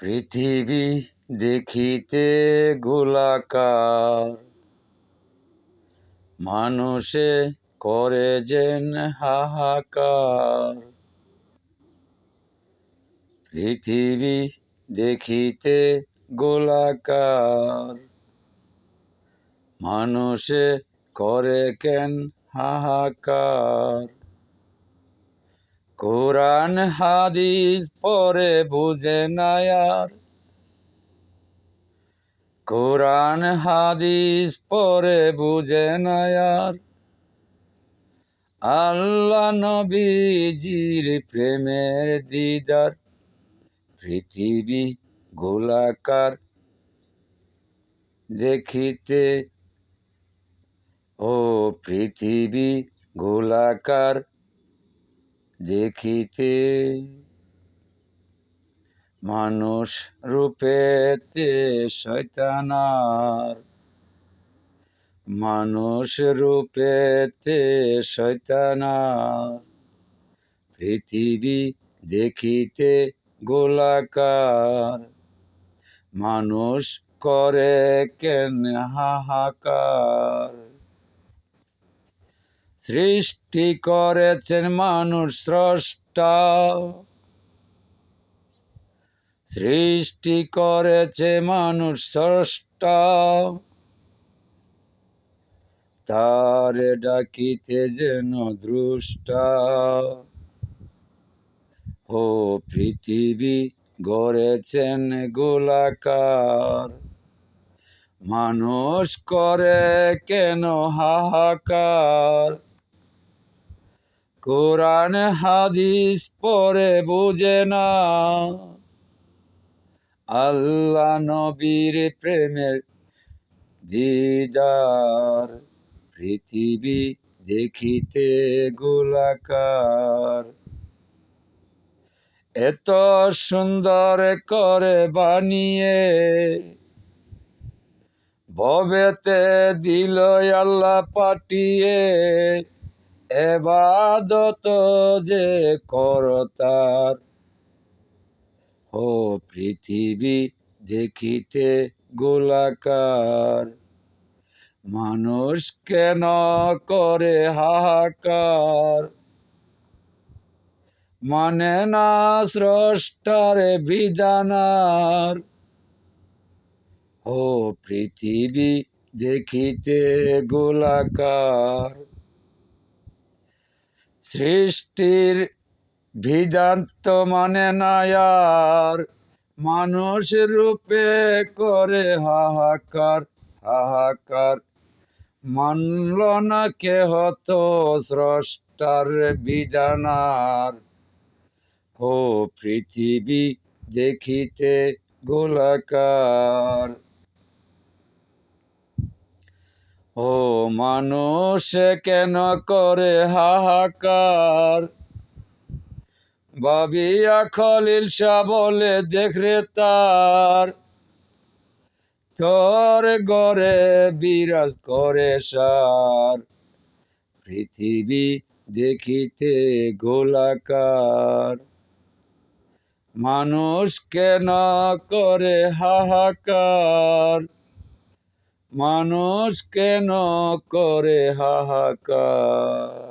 পৃথিবী দেখিতে গোলাকার। মানুষে করে যেন হাহাকার। পৃথিবী দেখিতে গোলাকার। মানুষে করে কেন হাহাকার? কোরআন, হাদিস পরে বুঝে না আর। কোরআন, হাদিস পরে বুঝে না আর। আল্লাহ নবীজির প্রেমের দিদার, পৃথিবী গোলাকার। দেখিতে ও পৃথিবী গোলাকার। দেখিতে মানুষ রূপেতে শৈতানার মানুষ রূপেতে শয়তানার। পৃথিবী দেখিতে গোলাকার। মানুষ করে কেন হাহাকার? সৃষ্টি করেছেন মানুষ স্রষ্টা। সৃষ্টি করেছে মানুষ স্রষ্টা। তারে ডাকিতে যেন দ্রুষ্টা। ও পৃথিবী গড়েছেন গোলাকার। মানুষ করে কেন হাহাকার? কোরআন, হাদিস পরে বুঝে না। আল্লাহ নবীর প্রেমের দিদার পৃথিবী দেখিতে গোলাকার। এত সুন্দর করে বানিয়ে ভবেতে দিল আল্লাহ পাঠিয়ে। এবাদত যে করতার ও পৃথিবী দেখিতে গোলাকার। মানুষ কেন করে হাহাকার? মানে না স্রষ্টারে বিধানার। ও পৃথিবী দেখিতে গোলাকার। সৃষ্টির বিধান্ত মানে নায়ার। মানুষ রূপে করে হাহাকার হাহাকার। মানল না কেহ তো স্রষ্টার বিধানার। ও পৃথিবী দেখিতে গোলাকার ও মানুষ কেন করে হাহাকার? বাবিয়া খলিল শাহ বলে দেখরে তার, তোর গড়ে বিরাজ করে সার। পৃথিবী দেখিতে গোলাকার। মানুষ কেন করে হাহাকার? মানুষ কেন করে হাহাকার?